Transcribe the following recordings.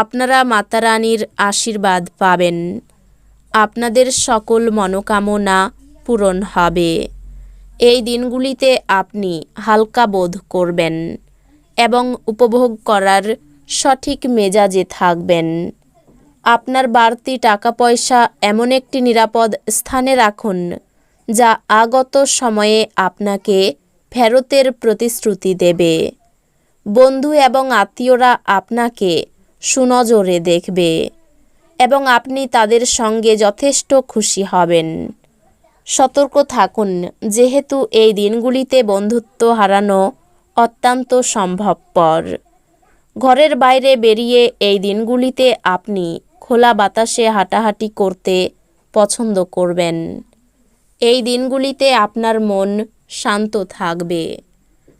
আপনারা মাতারানীর আশীর্বাদ পাবেন। আপনাদের সকল মনোকামনা পূরণ হবে। এই দিনগুলিতে আপনি হালকা বোধ করবেন এবং উপভোগ করার সঠিক মেজাজে থাকবেন। আপনার বাড়তি টাকা পয়সা এমন একটি নিরাপদ স্থানে রাখুন, যা আগত সময়ে আপনাকে ফেরতের প্রতিশ্রুতি দেবে। বন্ধু এবং আত্মীয়রা আপনাকে সুনজরে দেখবে এবং আপনি তাদের সঙ্গে যথেষ্ট খুশি হবেন। সতর্ক থাকুন, যেহেতু এই দিনগুলিতে বন্ধুত্ব হারানো অত্যন্ত সম্ভবপর। ঘরের বাইরে বেরিয়ে এই দিনগুলিতে আপনি খোলা বাতাসে হাঁটাহাঁটি করতে পছন্দ করবেন। এই দিনগুলিতে আপনার মন শান্ত থাকবে।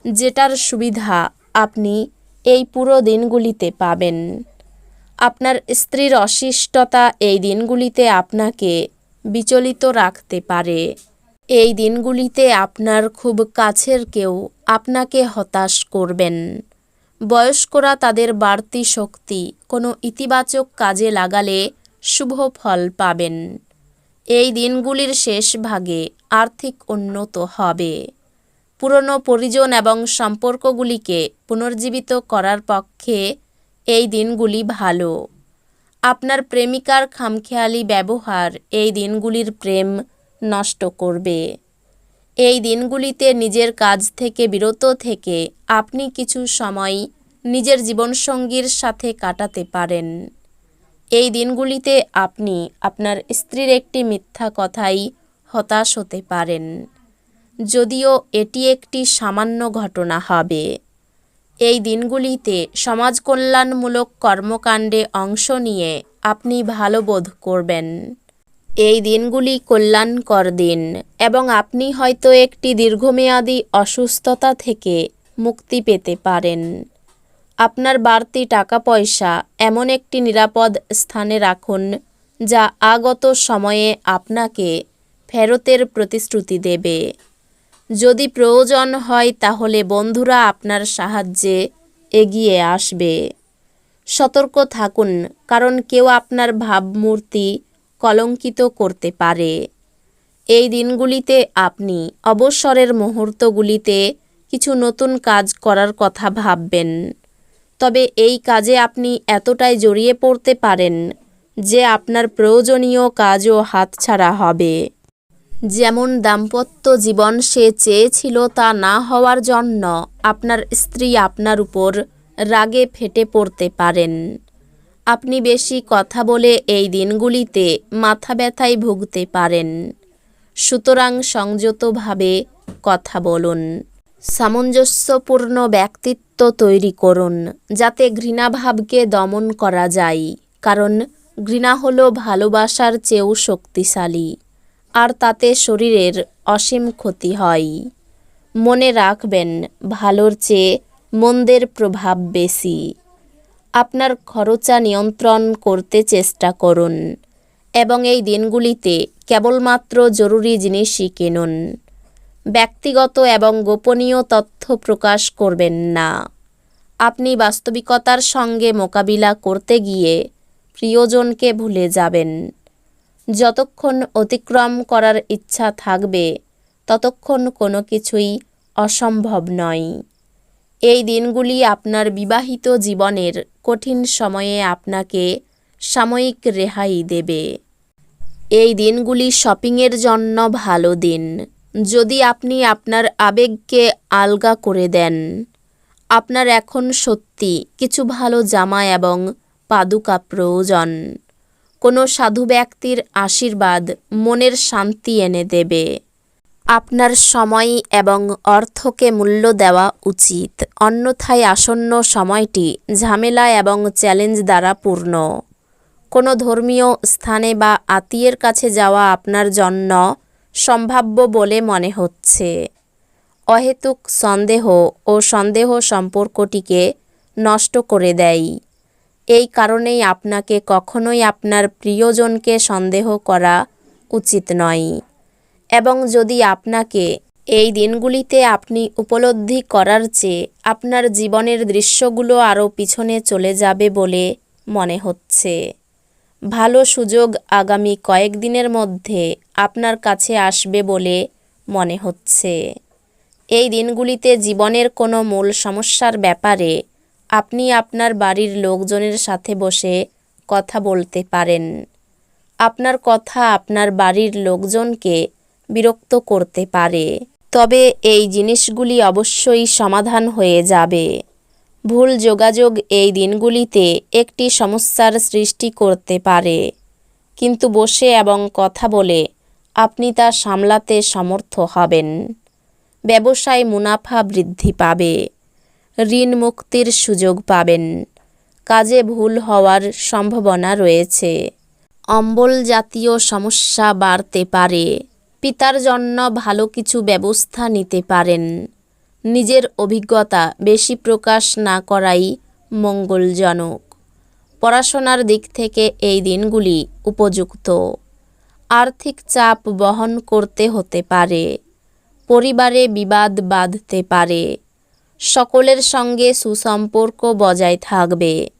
যেটার সুবিধা আপনি এই পুরো দিনগুলিতে পাবেন। আপনার স্ত্রীর অশিষ্টতা এই দিনগুলিতে আপনাকে বিচলিত রাখতে পারে। এই দিনগুলিতে আপনার খুব কাছের কেউ আপনাকে হতাশ করবেন। বয়স্করা তাদের বাড়তি শক্তি কোনো ইতিবাচক কাজে লাগালে শুভ ফল পাবেন। এই দিনগুলির শেষ ভাগে আর্থিক উন্নত হবে। পুরনো পরিজন এবং সম্পর্কগুলিকে পুনর্জীবিত করার পক্ষে এই দিনগুলি ভালো। আপনার প্রেমিকার খামখেয়ালি ব্যবহার এই দিনগুলির প্রেম নষ্ট করবে। এই দিনগুলিতে নিজের কাজ থেকে বিরত থেকে আপনি কিছু সময় নিজের জীবনসঙ্গীর সাথে কাটাতে পারেন। এই দিনগুলিতে আপনি আপনার স্ত্রীর একটি মিথ্যা কথাই হতাশ হতে পারেন। যদিও এটি একটি সামান্য ঘটনা হবে। এই দিনগুলিতে সমাজ কল্যাণমূলক কর্মকাণ্ডে অংশ নিয়ে আপনি ভালো বোধ করবেন। এই দিনগুলি কল্যাণকর দিন এবং আপনি হয়তো একটি দীর্ঘমেয়াদী অসুস্থতা থেকে মুক্তি পেতে পারেন। আপনার বাড়তি টাকা পয়সা এমন একটি নিরাপদ স্থানে রাখুন যা আগত সময়ে আপনাকে ফেরতের প্রতিশ্রুতি দেবে। যদি প্রয়োজন হয় তাহলে বন্ধুরা আপনার সাহায্যে এগিয়ে আসবে। সতর্ক থাকুন, কারণ কেউ আপনার ভাবমূর্তি কলঙ্কিত করতে পারে। এই দিনগুলিতে আপনি অবসরের মুহূর্তগুলিতে কিছু নতুন কাজ করার কথা ভাববেন। তবে এই কাজে আপনি এতটাই জড়িয়ে পড়তে পারেন যে আপনার প্রয়োজনীয় কাজও হাতছাড়া হবে। যেমন দাম্পত্য জীবন সে চেয়েছিল তা না হওয়ার জন্য আপনার স্ত্রী আপনার উপর রাগে ফেটে পড়তে পারেন। আপনি বেশি কথা বলে এই দিনগুলিতে মাথা ব্যথায় ভুগতে পারেন। সুতরাং সংযতভাবে কথা বলুন। সামঞ্জস্যপূর্ণ ব্যক্তিত্ব তৈরি করুন, যাতে ঘৃণাভাবকে দমন করা যায়। কারণ ঘৃণা হলো ভালোবাসার চেয়েও শক্তিশালী। আর তাতে শরীরের অসীম ক্ষতি হয়। মনে রাখবেন, ভালোর চেয়ে মন্দের প্রভাব বেশি। আপনার খরচা নিয়ন্ত্রণ করতে চেষ্টা করুন এবং এই দিনগুলিতে কেবলমাত্র জরুরি জিনিসই কিনুন। ব্যক্তিগত এবং গোপনীয় তথ্য প্রকাশ করবেন না। আপনি বাস্তবিকতার সঙ্গে মোকাবিলা করতে গিয়ে প্রিয়জনকে ভুলে যাবেন। যতক্ষণ অতিক্রম করার ইচ্ছা থাকবে, ততক্ষণ কোনো কিছুই অসম্ভব নয়। এই দিনগুলি আপনার বিবাহিত জীবনের কঠিন সময়ে আপনাকে সাময়িক রেহাই দেবে। এই দিনগুলি শপিংয়ের জন্য ভালো দিন। যদি আপনি আপনার আবেগকে আলগা করে দেন, আপনার এখন সত্যি কিছু ভালো জামা এবং পাদুকা প্রয়োজন। কোনো সাধু ব্যক্তির আশীর্বাদ মনের শান্তি এনে দেবে। আপনার সময় এবং অর্থকে মূল্য দেওয়া উচিত। অন্যথায় আসন্ন সময়টি ঝামেলা এবং চ্যালেঞ্জ দ্বারা পূর্ণ। কোনো ধর্মীয় স্থানে বা আত্মীয়ের কাছে যাওয়া আপনার জন্য সম্ভাব্য বলে মনে হচ্ছে। অহেতুক সন্দেহ ও সন্দেহ সম্পর্কটিকে নষ্ট করে দেয়। এই কারণেই আপনাকে কখনোই আপনার প্রিয়জনকে সন্দেহ করা উচিত নয়। এবং যদি আপনাকে এই দিনগুলিতে আপনি উপলব্ধি করার চেয়ে আপনার জীবনের দৃশ্যগুলো আরও পিছনে চলে যাবে বলে মনে হচ্ছে। ভালো সুযোগ আগামী কয়েকদিনের মধ্যে আপনার কাছে আসবে বলে মনে হচ্ছে। এই দিনগুলিতে জীবনের কোনো মূল সমস্যার ব্যাপারে আপনি আপনার বাড়ির লোকজনের সাথে বসে কথা বলতে পারেন। আপনার কথা আপনার বাড়ির লোকজনকে বিরক্ত করতে পারে। তবে এই জিনিসগুলি অবশ্যই সমাধান হয়ে যাবে। ভুল যোগাযোগ এই দিনগুলিতে একটি সমস্যার সৃষ্টি করতে পারে। কিন্তু বসে এবং কথা বলে আপনি তা সামলাতে সমর্থ হবেন। ব্যবসায় মুনাফা বৃদ্ধি পাবে। ঋণ মুক্তির সুযোগ পাবেন। কাজে ভুল হওয়ার সম্ভাবনা রয়েছে। অম্বল জাতীয় সমস্যা বাড়তে পারে। পিতার জন্য ভালো কিছু ব্যবস্থা নিতে পারেন। নিজের অভিজ্ঞতা বেশি প্রকাশ না করাই মঙ্গলজনক। পড়াশোনার দিক থেকে এই দিনগুলি উপযুক্ত। আর্থিক চাপ বহন করতে হতে পারে। পরিবারে বিবাদ বাঁধতে পারে। সকলের সঙ্গে সুসম্পর্ক বজায় থাকবে।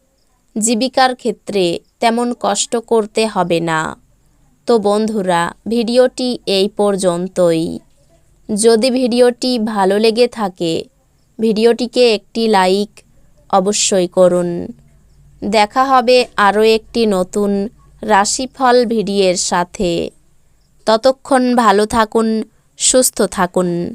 জীবিকার ক্ষেত্রে তেমন কষ্ট করতে হবে না। তো বন্ধুরা, ভিডিওটি এই পর্যন্তই। যদি ভিডিওটি ভালো লেগে থাকে, ভিডিওটিকে একটি লাইক অবশ্যই করুন। দেখা হবে আরও একটি নতুন রাশিফল ভিডিওর সাথে। ততক্ষণ ভালো থাকুন, সুস্থ থাকুন।